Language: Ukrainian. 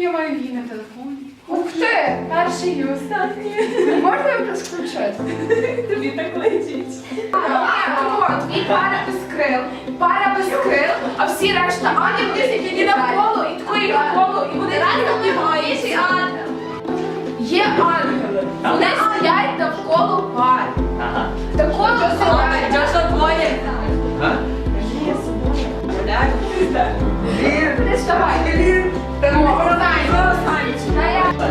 Я маю її на телефоні. Ух ти! Перший і останній. Можна я проскучати? Тобі так летіть. От, і пара без крил, пара без крил, а всі решта Ані вони сидять і навколо, і такої навколо, і вони реально немає. Є ангели. Є ангели. Вони сидять навколо пар. Такого сидять. Дякую двоє. Є собою.